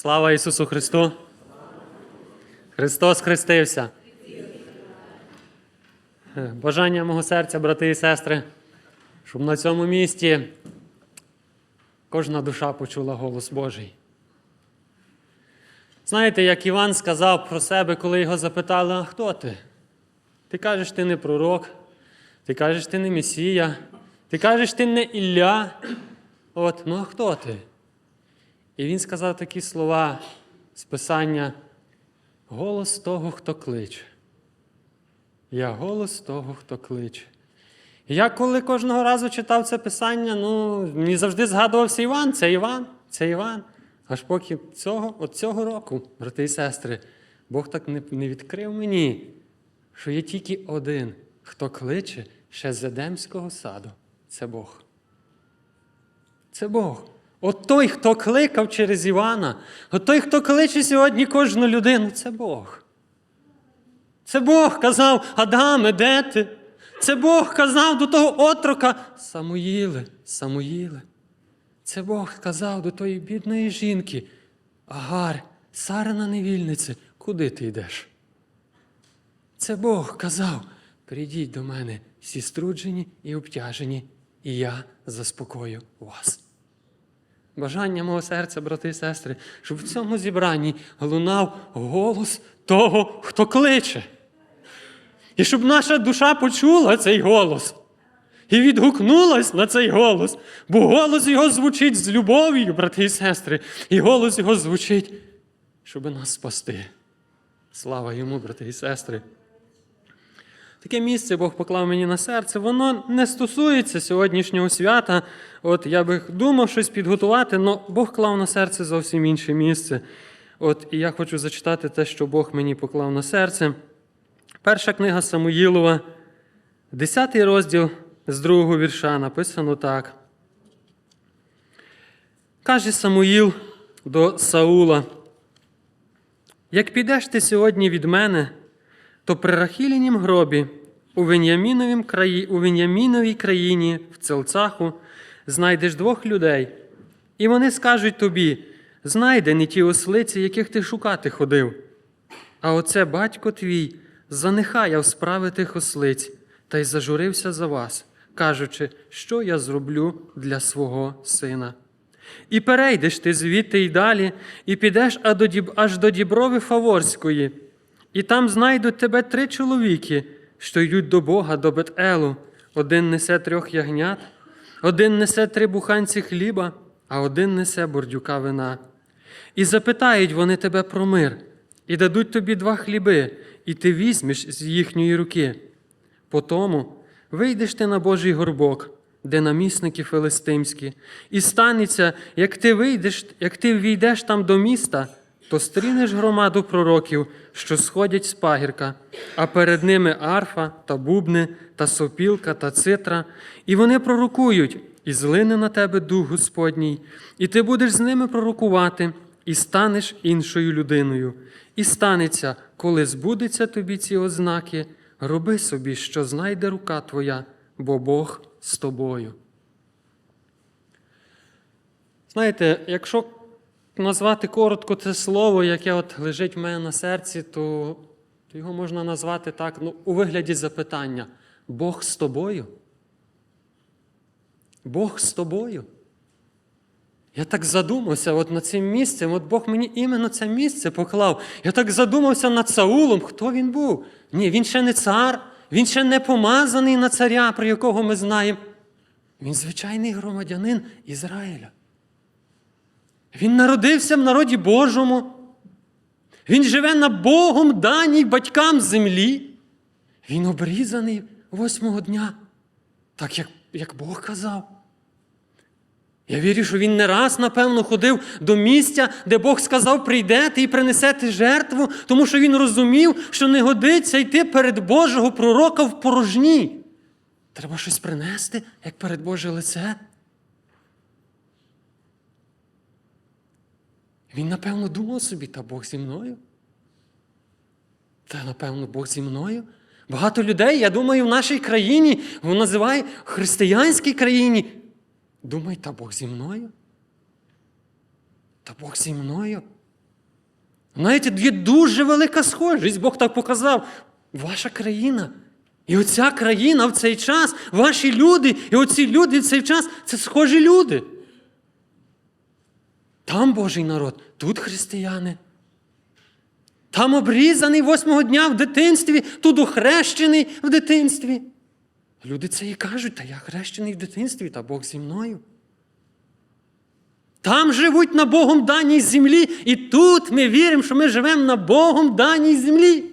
Слава Ісусу Христу! Христос хрестився. Бажання мого серця, брати і сестри, щоб на цьому місці кожна душа почула голос Божий. Знаєте, як Іван сказав про себе, коли його запитали, а хто ти? Ти кажеш, ти не пророк, ти кажеш, ти не Месія, ти кажеш, ти не Ілля. От, ну а хто ти? І він сказав такі слова з Писання: голос того, хто кличе. Я голос того, хто кличе. Я коли кожного разу читав це писання, ну, мені завжди згадувався Іван, це Іван, це Іван. Аж поки цього, от цього року, брати і сестри, Бог так не, не відкрив мені, що є тільки один, хто кличе ще з Едемського саду. Це Бог. Це Бог. От той, хто кликав через Івана, от той, хто кличе сьогодні кожну людину, це Бог. Це Бог казав, Адаме, де ти? Це Бог казав до того отрока Самуїле, Самуїле. Це Бог сказав до тої бідної жінки, Агар, Сарина невільнице, куди ти йдеш? Це Бог казав, прийдіть до мене всі струджені і обтяжені, і я заспокою вас. Бажання мого серця, брати і сестри, щоб в цьому зібранні лунав голос того, хто кличе. І щоб наша душа почула цей голос і відгукнулась на цей голос, бо голос його звучить з любов'ю, брати і сестри, і голос його звучить, щоб нас спасти. Слава йому, брати і сестри. Таке місце Бог поклав мені на серце, воно не стосується сьогоднішнього свята. От я би думав щось підготувати, але Бог клав на серце зовсім інше місце. От і я хочу зачитати те, що Бог мені поклав на серце. Перша книга Самуїлова, 10 розділ з другого вірша, написано так. Каже Самуїл до Саула: Як підеш ти сьогодні від мене, то при Рахілінім гробі у Веняміновім краї, Веняміновій країні в Целцаху знайдеш двох людей, і вони скажуть тобі: знайдені ті ослиці, яких ти шукати ходив. А оце батько твій занехаяв справи тих ослиць та й зажурився за вас, кажучи, що я зроблю для свого сина. І перейдеш ти звідти й далі, і підеш аж до Діброви Фаворської, і там знайдуть тебе три чоловіки, що йдуть до Бога, до Бетелу. Один несе трьох ягнят, один несе три буханці хліба, а один несе бордюка вина. І запитають вони тебе про мир, і дадуть тобі два хліби, і ти візьмеш з їхньої руки. Потому вийдеш ти на Божий горбок, де намісники филистимські, і станеться, як ти вийдеш, як ти війдеш там до міста, то стрінеш громаду пророків, що сходять з пагірка, а перед ними арфа та бубни, та сопілка та цитра, і вони пророкують, і злине на тебе дух Господній, і ти будеш з ними пророкувати, і станеш іншою людиною. І станеться, коли збудеться тобі ці ознаки, роби собі, що знайде рука твоя, бо Бог з тобою. Знаєте, якщо назвати коротко це слово, яке от лежить в мене на серці, то, його можна назвати так, ну, у вигляді запитання: Бог з тобою? Бог з тобою? Я так задумався от над цим місцем, от Бог мені іменно це місце поклав. Я так задумався над Саулом, хто він був. Ні, він ще не цар, він ще не помазаний на царя, про якого ми знаємо. Він звичайний громадянин Ізраїля. Він народився в народі Божому. Він живе на Богом даній батькам землі. Він обрізаний восьмого дня, так як, як Бог казав. Я вірю, що він не раз, напевно, ходив до місця, де Бог сказав, прийдете і принесете жертву, тому що він розумів, що не годиться йти перед Божого пророка в порожні. Треба щось принести, як перед Боже лице. Він, напевно, думав собі, та Бог зі мною. Та, напевно, Бог зі мною. Багато людей, я думаю, в нашій країні, він називає християнській країні. Думай, та Бог зі мною. Та Бог зі мною. Знаєте, є дуже велика схожість. Бог так показав. Ваша країна. І оця країна в цей час, ваші люди, і оці люди в цей час це схожі люди. Там Божий народ, тут християни. Там обрізаний восьмого дня в дитинстві, тут охрещений в дитинстві. Люди це і кажуть, та я хрещений в дитинстві, та Бог зі мною. Там живуть на Богом даній землі, і тут ми віримо, що ми живемо на Богом даній землі.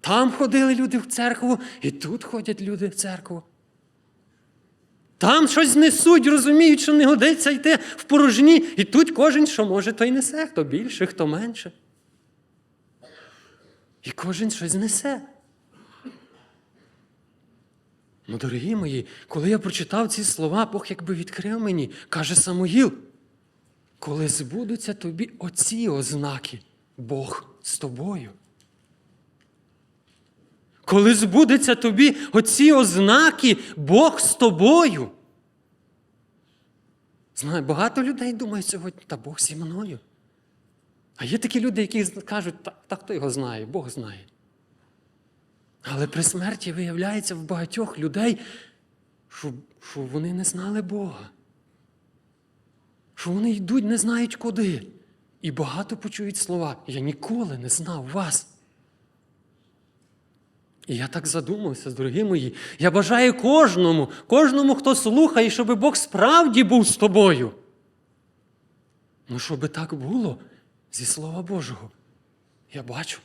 Там ходили люди в церкву, і тут ходять люди в церкву. Там щось несуть, розуміють, що не годиться йти в порожні, і тут кожен, що може, той несе, хто більше, хто менше. І кожен щось несе. Ну, дорогі мої, коли я прочитав ці слова, Бог якби відкрив мені, каже Самуїл, коли збудуться тобі оці ознаки, Бог з тобою. Коли збудеться тобі оці ознаки, Бог з тобою. Знаю, багато людей думають сьогодні, та Бог зі мною. А є такі люди, які кажуть, та, та хто його знає, Бог знає. Але при смерті виявляється в багатьох людей, що, що вони не знали Бога. Що вони йдуть, не знають куди. І багато почують слова. Я ніколи не знав вас. І я так задумався, дорогі мої. Я бажаю кожному, кожному, хто слухає, щоб Бог справді був з тобою. Ну, щоб так було зі Слова Божого. Я бачу,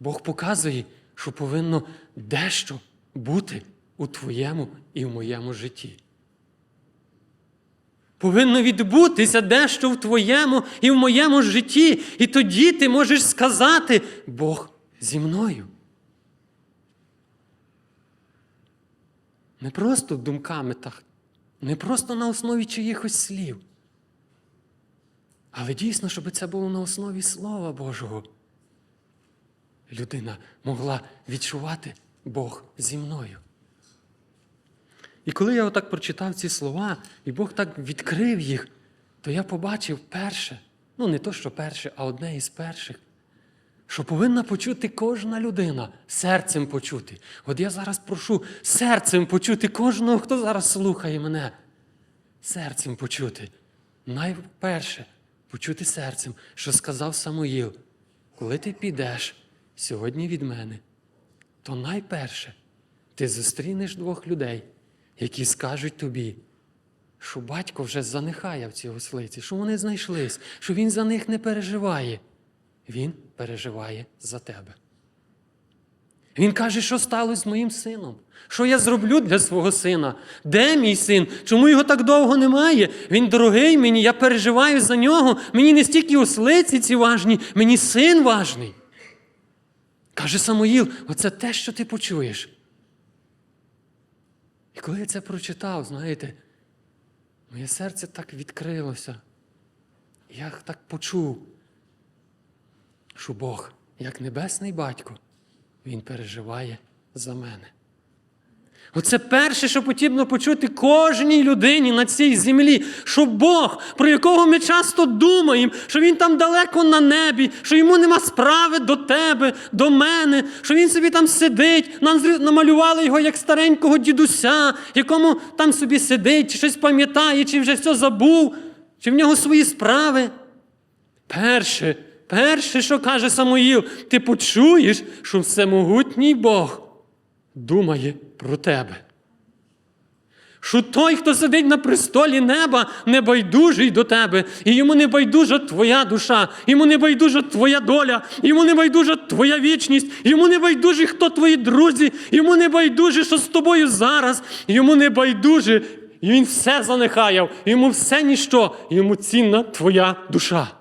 Бог показує, що повинно дещо бути у твоєму і в моєму житті. Повинно відбутися дещо в твоєму і в моєму житті. І тоді ти можеш сказати, Бог зі мною. Не просто думками, так, не просто на основі чиїхось слів. Але дійсно, щоб це було на основі Слова Божого. Людина могла відчувати Бог зі мною. І коли я отак прочитав ці слова, і Бог так відкрив їх, то я побачив перше, ну не то, що перше, а одне із перших, що повинна почути кожна людина, серцем почути. От я зараз прошу серцем почути кожного, хто зараз слухає мене. Серцем почути. Найперше почути серцем, що сказав Самуїл, коли ти підеш сьогодні від мене, то найперше ти зустрінеш двох людей, які скажуть тобі, що батько вже занихає в цій ослиці, що вони знайшлись, що він за них не переживає. Він переживає за тебе. Він каже, що сталося з моїм сином? Що я зроблю для свого сина? Де мій син? Чому його так довго немає? Він дорогий мені, я переживаю за нього. Мені не стільки ослиці ці важні, мені син важний. Каже Самуїл, оце те, що ти почуєш. І коли я це прочитав, знаєте, моє серце так відкрилося. Я так почув, що Бог, як небесний батько, Він переживає за мене. Оце перше, що потрібно почути кожній людині на цій землі, що Бог, про якого ми часто думаємо, що Він там далеко на небі, що йому нема справи до тебе, до мене, що він собі там сидить, нам намалювали його як старенького дідуся, якому там собі сидить, чи щось пам'ятає, чи вже все забув, чи в нього свої справи. Перше, перше, що каже Самуїл, ти почуєш, що всемогутній Бог думає про тебе. Що той, хто сидить на престолі неба, не байдужий до тебе, і йому не байдужа твоя душа, йому не байдужа твоя доля, йому не байдужа твоя вічність, йому не байдужі, хто твої друзі, йому не байдуже, що з тобою зараз, йому не байдуже, і він все занехаяв, йому все ніщо, йому цінна твоя душа.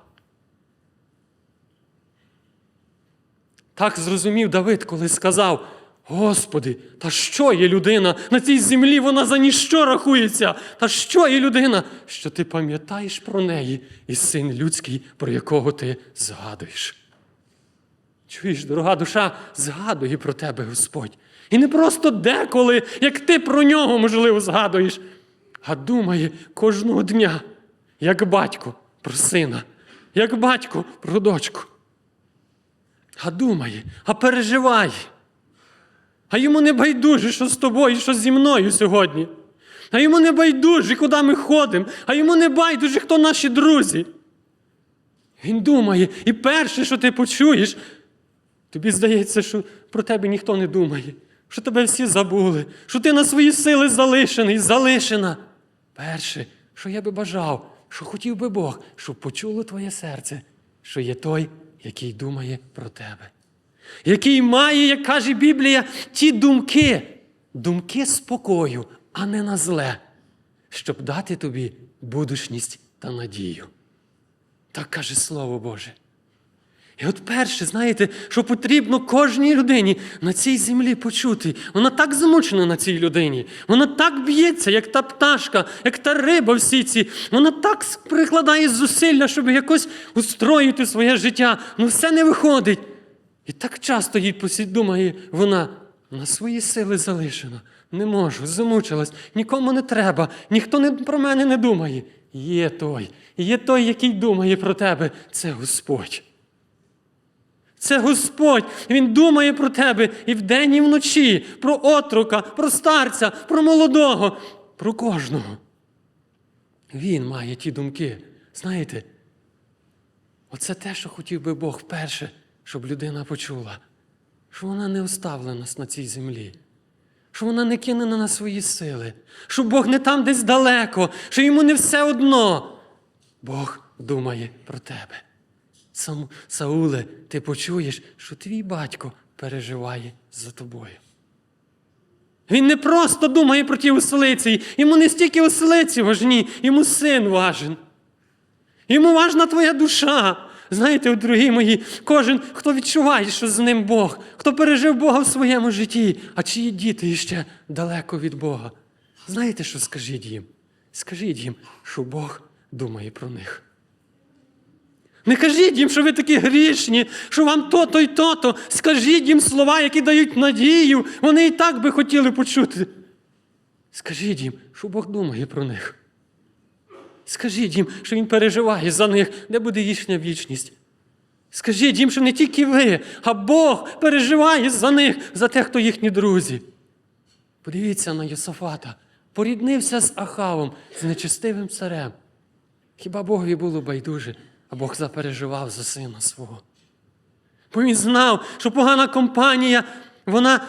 Так зрозумів Давид, коли сказав: Господи, та що є людина? На цій землі вона за ніщо рахується. Та що є людина? Що ти пам'ятаєш про неї і син людський, про якого ти згадуєш. Чуєш, дорога душа, згадує про тебе Господь. І не просто деколи, як ти про нього, можливо, згадуєш, а думає кожного дня, як батько про сина, як батько про дочку. А думає, а переживає. А йому не байдуже, що з тобою, що зі мною сьогодні. А йому не байдуже, куди ми ходимо, а йому не байдуже, хто наші друзі. Він думає, і перше, що ти почуєш, тобі здається, що про тебе ніхто не думає, що тебе всі забули, що ти на свої сили залишений, залишена. Перше, що я би бажав, що хотів би Бог, щоб почуло твоє серце, що є той, який думає про тебе, який має, як каже Біблія, ті думки, думки спокою, а не на зле, щоб дати тобі будучність та надію. Так каже Слово Боже. І от перше, знаєте, що потрібно кожній людині на цій землі почути. Вона так замучена на цій людині. Вона так б'ється, як та пташка, як та риба в сіці. Вона так прикладає зусилля, щоб якось устроїти своє життя. Ну все не виходить. І так часто їй думає вона, на свої сили залишена. Не можу, замучилась, нікому не треба, ніхто не, про мене не думає. Є той, є той, який думає про тебе. Це Господь. Це Господь. Він думає про тебе і вдень, і вночі, про отрука, про старця, про молодого, про кожного. Він має ті думки. Знаєте, оце те, що хотів би Бог вперше, щоб людина почула, що вона не оставлена на цій землі, що вона не кинена на свої сили, що Бог не там десь далеко, що йому не все одно. Бог думає про тебе. Сауле, ти почуєш, що твій батько переживає за тобою. Він не просто думає про ті оселиці, йому не стільки оселиці важні, йому син важен. Йому важна твоя душа. Знаєте, дорогі мої, кожен, хто відчуває, що з ним Бог, хто пережив Бога в своєму житті, а чиї діти ще далеко від Бога. Знаєте, що скажіть їм? Скажіть їм, що Бог думає про них. Не кажіть їм, що ви такі грішні, що вам то-то й то-то. Скажіть їм слова, які дають надію. Вони і так би хотіли почути. Скажіть їм, що Бог думає про них. Скажіть їм, що Він переживає за них, де буде їхня вічність. Скажіть їм, що не тільки ви, а Бог переживає за них, за тих, хто їхні друзі. Подивіться на Йосафата. Поріднився з Ахавом, з нечестивим царем. Хіба Богові було байдуже, а Бог запереживав за сина свого. Бо він знав, що погана компанія, вона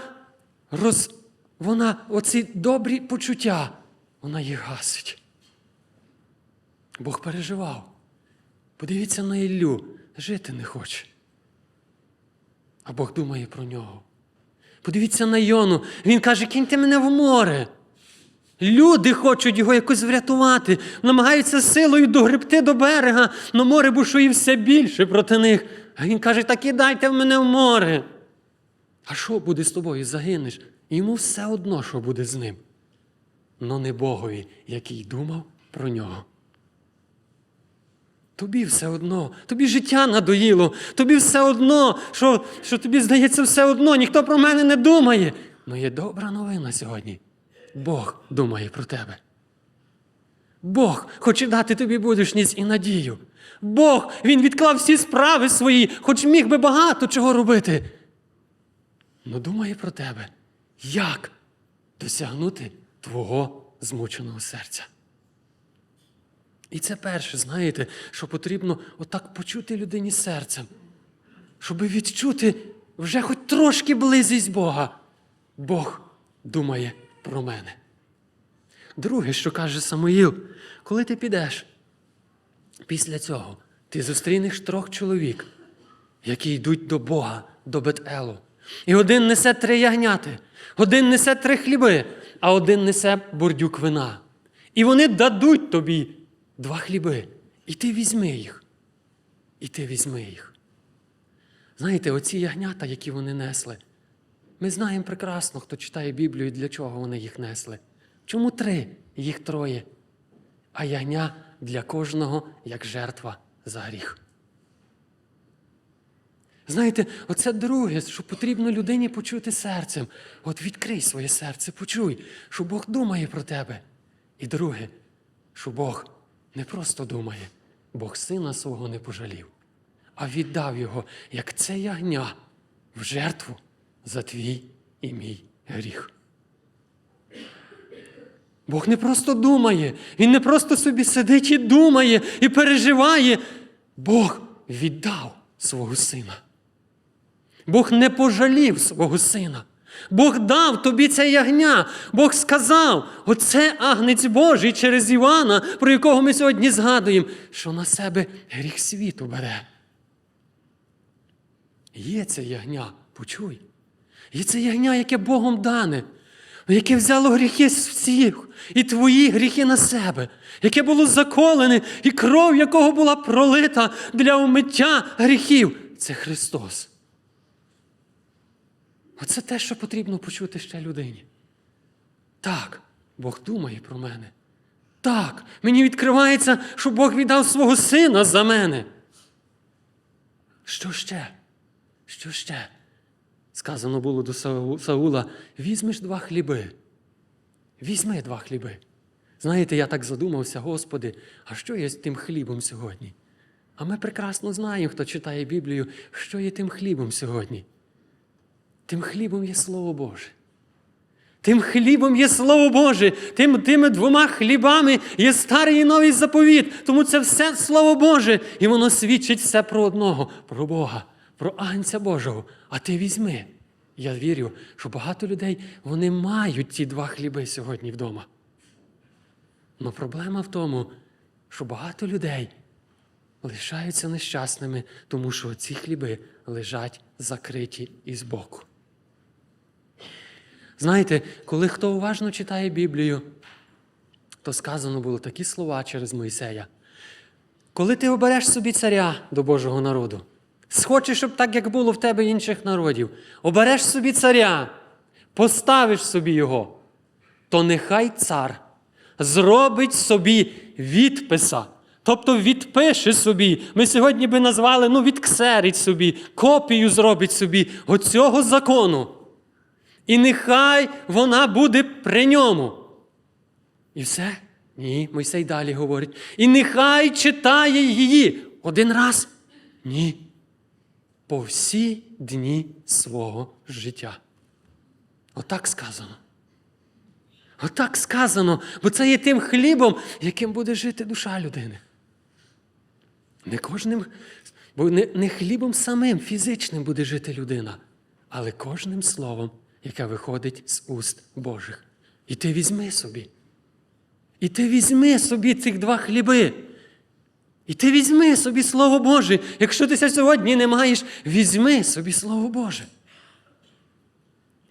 роз... вона оці добрі почуття, вона їх гасить. Бог переживав. Подивіться на Іллю, жити не хоче. А Бог думає про нього. Подивіться на Йону. Він каже, киньте мене в море. Люди хочуть його якось врятувати, намагаються силою догребти до берега, но море бушує все більше проти них. А він каже, так і дайте в мене в море. А що буде з тобою? Загинеш? Йому все одно, що буде з ним. Но не Богові, який думав про нього. Тобі все одно, тобі життя надоїло, тобі все одно, що, що тобі здається все одно, ніхто про мене не думає. Ну є добра новина сьогодні. Бог думає про тебе. Бог хоче дати тобі будучність і надію. Бог, Він відклав всі справи свої, хоч міг би багато чого робити. Ну думає про тебе, як досягнути твого змученого серця. І це перше, знаєте, що потрібно отак почути людині серцем, щоб відчути вже хоч трошки близість Бога. Бог думає про мене. Друге, що каже Самуїл, коли ти підеш після цього, ти зустрінеш трьох чоловік, які йдуть до Бога, до Бетелу. І один несе три ягняти, один несе три хліби, а один несе бурдюк вина. І вони дадуть тобі два хліби. І ти візьми їх. І ти візьми їх. Знаєте, оці ягнята, які вони несли, ми знаємо прекрасно, хто читає Біблію, для чого вони їх несли. Чому три, їх троє, а ягня для кожного як жертва за гріх. Знаєте, оце друге, що потрібно людині почути серцем. От відкрий своє серце, почуй, що Бог думає про тебе. І друге, що Бог не просто думає, Бог сина свого не пожалів, а віддав його, як це ягня, в жертву за твій і мій гріх. Бог не просто думає, Він не просто собі сидить і думає, і переживає. Бог віддав свого сина. Бог не пожалів свого сина. Бог дав тобі це ягня. Бог сказав: оце агнець Божий через Івана, про якого ми сьогодні згадуємо, що на себе гріх світу бере. Є це ягня, почуй. Є це ягня, яке Богом дане, яке взяло гріхи всіх, і твої гріхи на себе, яке було заколене, і кров якого була пролита для умиття гріхів. Це Христос. Оце те, що потрібно почути ще людині. Так, Бог думає про мене. Так, мені відкривається, що Бог віддав свого сина за мене. Що ще? Що ще? Сказано було до Сау- Саула: візьмеш два хліби. Візьми два хліби. Знаєте, я так задумався, Господи, а що є з тим хлібом сьогодні? А ми прекрасно знаємо, хто читає Біблію, що є тим хлібом сьогодні. Тим хлібом є Слово Боже. Тим хлібом є Слово Боже, тим, тими двома хлібами є старий і новий заповіт. Тому це все Слово Боже, і воно свідчить все про одного, про Бога, про Агнця Божого. А ти візьми. Я вірю, що багато людей вони мають ці два хліби сьогодні вдома. Але проблема в тому, що багато людей лишаються нещасними, тому що ці хліби лежать закриті і збоку. Знаєте, коли хто уважно читає Біблію, то сказано було такі слова через Мойсея. Коли ти обереш собі царя до Божого народу, схочеш, щоб так, як було в тебе інших народів, обереш собі царя, поставиш собі його, то нехай цар зробить собі відписа. Тобто відпише собі. Ми сьогодні би назвали, ну, відксерить собі, копію зробить собі оцього закону. І нехай вона буде при ньому. І все? Ні, Мойсей далі говорить. І нехай читає її один раз. Ні. По всі дні свого життя. Отак сказано. Отак сказано, бо це є тим хлібом, яким буде жити душа людини. Не кожним, бо не, не хлібом самим фізичним буде жити людина, але кожним словом, яке виходить з уст Божих. І ти візьми собі. І ти візьми собі цих два хліби. І ти візьми собі Слово Боже. Якщо ти сьогодні не маєш, візьми собі Слово Боже.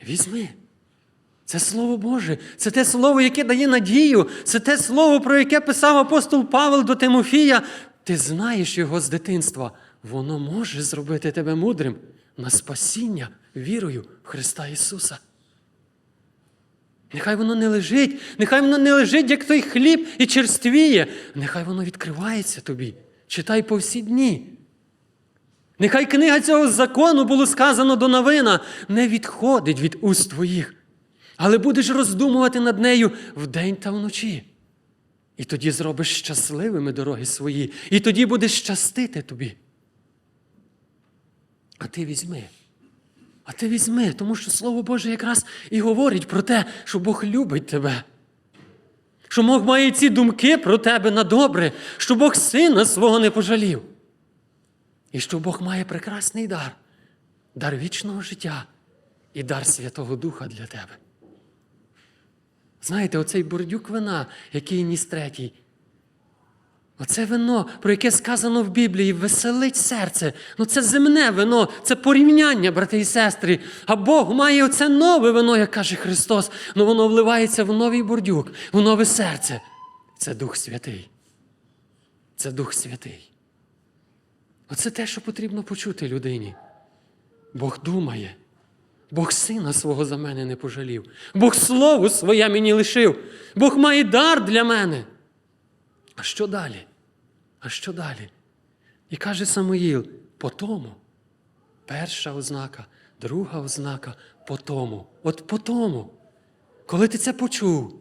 Візьми. Це Слово Боже, це те слово, яке дає надію, це те слово, про яке писав апостол Павел до Тимофія. Ти знаєш його з дитинства. Воно може зробити тебе мудрим на спасіння вірою в Христа Ісуса. Нехай воно не лежить, нехай воно не лежить, як той хліб і черствіє. Нехай воно відкривається тобі. Читай по всі дні. Нехай книга цього закону було сказано до новина, не відходить від уст твоїх, але будеш роздумувати над нею вдень та вночі. І тоді зробиш щасливими дороги свої, і тоді буде щастити тобі. А ти візьми. А ти візьми, тому що Слово Боже якраз і говорить про те, що Бог любить тебе. Що Бог має ці думки про тебе на добре, що Бог сина свого не пожалів. І що Бог має прекрасний дар, дар вічного життя і дар Святого Духа для тебе. Знаєте, оцей бордюк вина, який ніс третій, Оце вино, про яке сказано в Біблії, веселить серце. Ну це земне вино, це порівняння, брати і сестри. А Бог має оце нове вино, як каже Христос, ну воно вливається в новий бордюк, в нове серце. Це Дух Святий. Це Дух Святий. Оце те, що потрібно почути людині. Бог думає. Бог сина свого за мене не пожалів. Бог слово своє мені лишив. Бог має дар для мене. А що далі? А що далі? І каже Самуїл, по тому. Перша ознака, друга ознака по тому. От по тому. Коли ти це почув,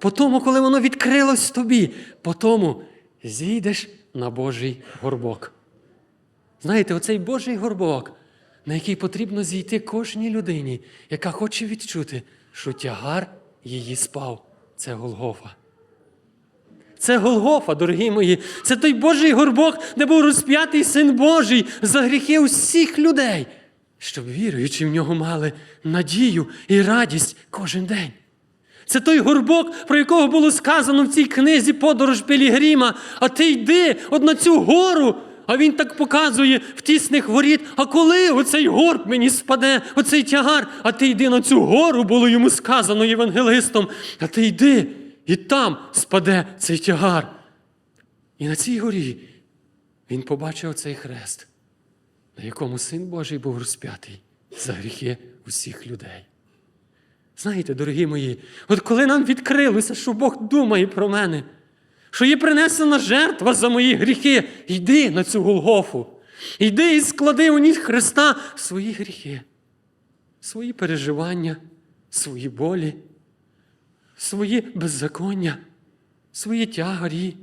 по тому, коли воно відкрилось тобі, по тому зійдеш на Божий горбок. Знаєте, оцей Божий горбок, на який потрібно зійти кожній людині, яка хоче відчути, що тягар її спав. Це Голгофа. Це Голгофа, дорогі мої. Це той Божий горбок, де був розп'ятий син Божий за гріхи усіх людей, щоб віруючи в нього мали надію і радість кожен день. Це той горбок, про якого було сказано в цій книзі Подорож Пілігрима. А ти йди от на цю гору. А він так показує в тісних воріт. А коли оцей горб мені спаде, оцей тягар, а ти йди на цю гору, було йому сказано євангелистом. А ти йди, і там спаде цей тягар. І на цій горі він побачив цей хрест, на якому син Божий був розп'ятий за гріхи усіх людей. Знаєте, дорогі мої, от коли нам відкрилося, що Бог думає про мене, що є принесена жертва за мої гріхи, йди на цю Голгофу, йди і склади у ніг Христа свої гріхи, свої переживання, свої болі, свої беззаконня, свої тягарі,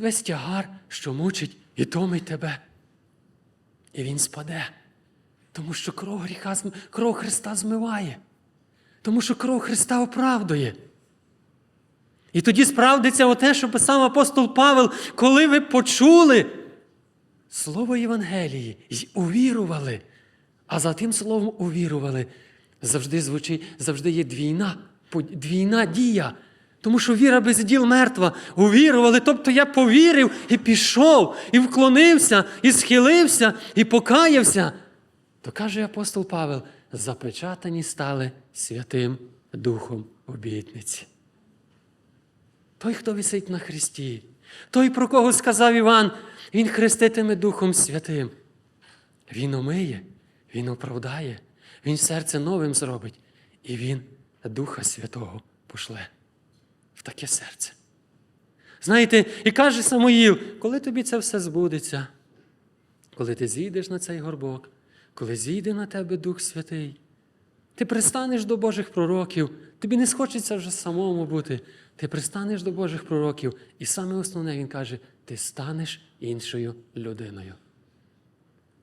весь тягар, що мучить і томить тебе. І він спаде, тому що кров гріха, кров Христа змиває. Тому що кров Христа оправдує. І тоді справдиться оте, що писав апостол Павел, коли ви почули слово Євангелії і увірували, а за тим словом увірували, завжди звучить, завжди є двійна, по- двійна дія. Тому що віра без діл мертва. Увірували, тобто я повірив і пішов, і вклонився, і схилився, і покаявся. То каже апостол Павел: запечатані стали Святим Духом обітниці. Той, хто висить на хресті, той, про кого сказав Іван, він хреститиме Духом Святим. Він омиє, він оправдає, він серце новим зробить, і він Духа Святого пошле в таке серце. Знаєте, і каже Самоїл, коли тобі це все збудеться, коли ти зійдеш на цей горбок, коли зійде на тебе Дух Святий, ти пристанеш до Божих пророків, тобі не схочеться вже самому бути. Ти пристанеш до Божих пророків, і саме основне він каже: ти станеш іншою людиною.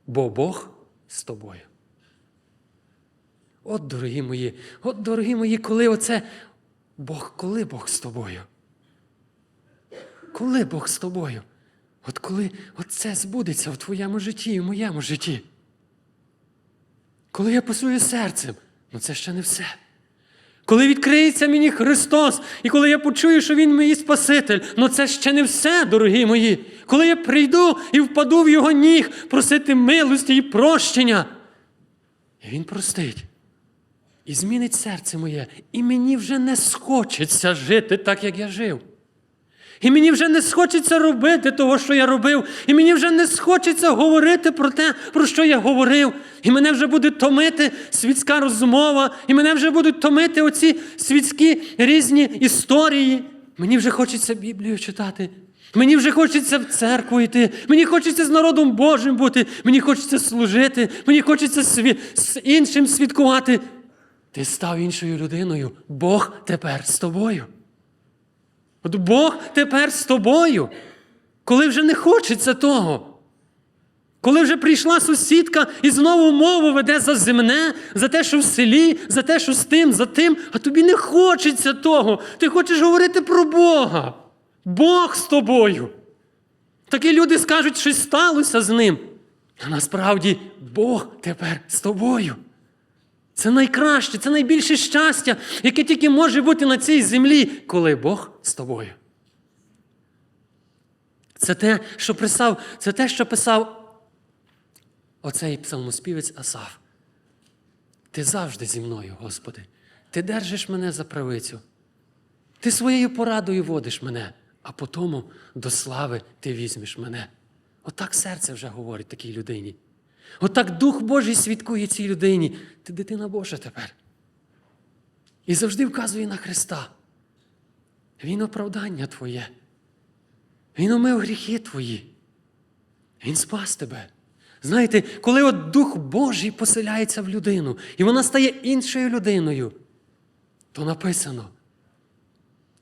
Бо Бог з тобою. От, дорогі мої, от, дорогі мої, коли оце Бог, коли Бог з тобою? Коли Бог з тобою? От коли це збудеться в твоєму житті і в моєму житті. Коли я посую серцем, ну це ще не все. Коли відкриється мені Христос, і коли я почую, що Він мій Спаситель, ну це ще не все, дорогі мої. Коли я прийду і впаду в Його ніг просити милості і прощення, і Він простить. І змінить серце моє, і мені вже не схочеться жити так, як я жив. І мені вже не схочеться робити того, що я робив. І мені вже не схочеться говорити про те, про що я говорив. І мене вже буде томити світська розмова, і мене вже будуть томити оці світські різні історії. Мені вже хочеться Біблію читати. Мені вже хочеться в церкву йти, мені хочеться з народом Божим бути, мені хочеться служити, мені хочеться сві... з іншим свідкувати. Ти став іншою людиною. Бог тепер з тобою. От Бог тепер з тобою, коли вже не хочеться того. Коли вже прийшла сусідка і знову мову веде за земне, за те, що в селі, за те, що з тим, за тим, а тобі не хочеться того. Ти хочеш говорити про Бога. Бог з тобою. Такі люди скажуть, щось сталося з ним. А насправді Бог тепер з тобою. Це найкраще, це найбільше щастя, яке тільки може бути на цій землі, коли Бог з тобою. Це те, що писав, це те, що писав оцей псалмоспівець Асаф. Ти завжди зі мною, Господи. Ти держиш мене за правицю. Ти своєю порадою водиш мене, а потому до слави ти візьмеш мене. Отак серце вже говорить такій людині. Отак Дух Божий свідкує цій людині. Ти дитина Божа тепер. І завжди вказує на Христа. Він оправдання Твоє. Він омив гріхи Твої. Він спас тебе. Знаєте, коли от Дух Божий поселяється в людину, і вона стає іншою людиною, то написано: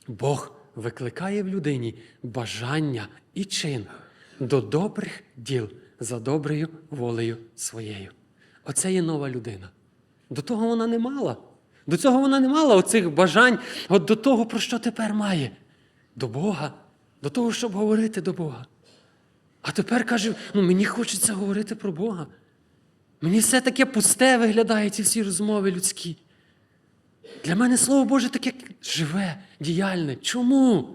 Бог викликає в людині бажання і чин до добрих діл за доброю волею своєю. Оце є нова людина. До того вона не мала. До цього вона не мала оцих бажань, от до того, про що тепер має. До Бога, до того, щоб говорити до Бога. А тепер каже, ну мені хочеться говорити про Бога. Мені все таке пусте виглядає ці всі розмови людські. Для мене Слово Боже таке живе, діяльне. Чому?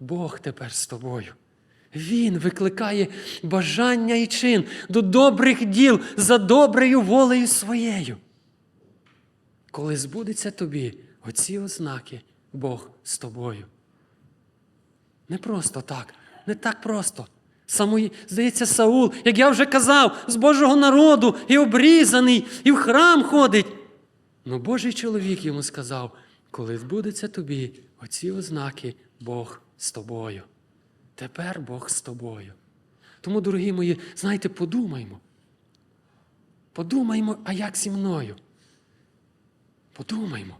Бог тепер з тобою. Він викликає бажання і чин до добрих діл за доброю волею своєю. Коли збудеться тобі оці ознаки, Бог з тобою. Не просто так, не так просто. Самої, здається, Саул, як я вже казав, з Божого народу і обрізаний, і в храм ходить. Ну Божий чоловік йому сказав, коли збудеться тобі оці ознаки, Бог з тобою. Тепер Бог з тобою. Тому, дорогі мої, знаєте, подумаймо. Подумаймо, а як зі мною? Подумаймо.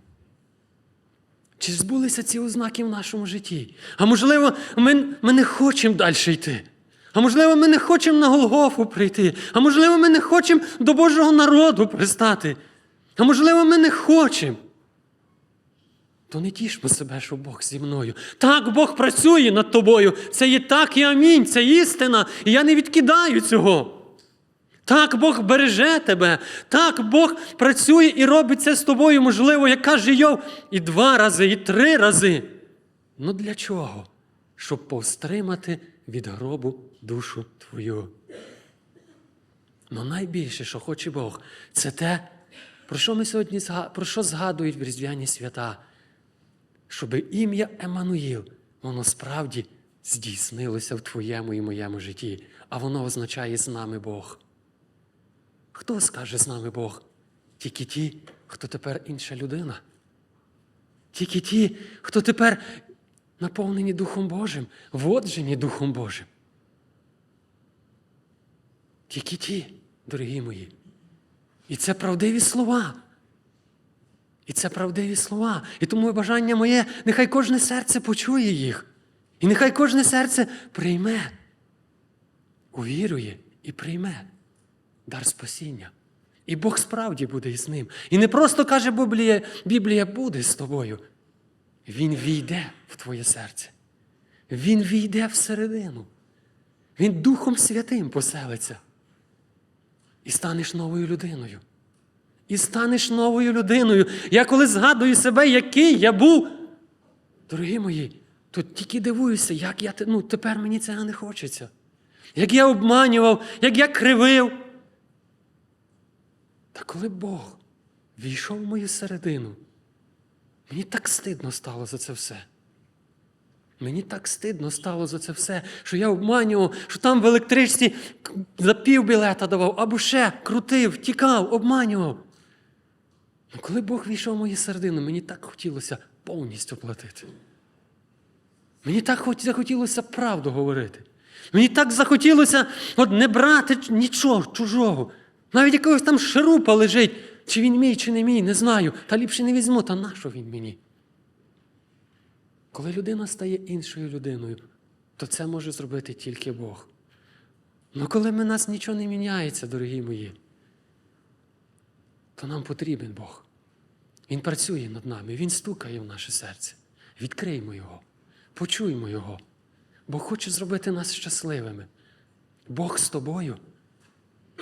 Чи збулися ці ознаки в нашому житті? А можливо, ми, ми не хочемо далі йти. А можливо, ми не хочемо на Голгофу прийти. А можливо, ми не хочемо до Божого народу пристати. А можливо, ми не хочемо. То не тішмо себе, що Бог зі мною. Так, Бог працює над тобою. Це є так і амінь, це істина. І я не відкидаю цього. Так, Бог береже тебе. Так, Бог працює і робить це з тобою, можливо, як каже Йов, і два рази, і три рази. Ну для чого? Щоб повстримати від гробу душу твою. Ну найбільше, що хоче Бог, це те, про що ми сьогодні про що згадують в Різдвяні свята, щоб ім'я Еммануїл, воно справді здійснилося в твоєму і моєму житті, а воно означає з нами Бог. Хто скаже з нами Бог? Тільки ті, хто тепер інша людина. Тільки ті, хто тепер наповнені Духом Божим, воджені Духом Божим. Тільки ті, дорогі мої. І це правдиві слова. І це правдиві слова. І тому бажання моє, нехай кожне серце почує їх. І нехай кожне серце прийме, увірує і прийме дар спасіння. І Бог справді буде із ним. І не просто каже Біблія, Біблія буде з тобою. Він війде в твоє серце. Він війде всередину. Він Духом Святим поселиться. І станеш новою людиною. І станеш новою людиною. Я коли згадую себе, який я був, дорогі мої, то тільки дивуюся, як я ну, тепер мені цього не хочеться. Як я обманював, як я кривив. Та коли Бог війшов в мою середину, мені так стидно стало за це все. Мені так стидно стало за це все, що я обманював, що там в електричці за пів білета давав, або ще крутив, тікав, обманював. Коли Бог війшов в мою середину, мені так хотілося повністю платити. Мені так захотілося правду говорити. Мені так захотілося от не брати нічого чужого. Навіть якогось там шерупа лежить. Чи він мій, чи не мій, не знаю. Та ліпше не візьму, та нащо він мені? Коли людина стає іншою людиною, то це може зробити тільки Бог. Ну коли ми нас нічого не міняється, дорогі мої, то нам потрібен Бог. Він працює над нами, Він стукає в наше серце. Відкриймо Його, почуймо Його. Бог хоче зробити нас щасливими. Бог з тобою,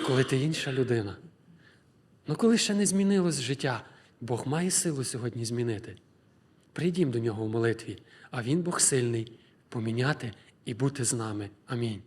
коли ти інша людина. Ну коли ще не змінилось життя, Бог має силу сьогодні змінити. Прийдім до нього в молитві, а Він Бог сильний поміняти і бути з нами. Амінь.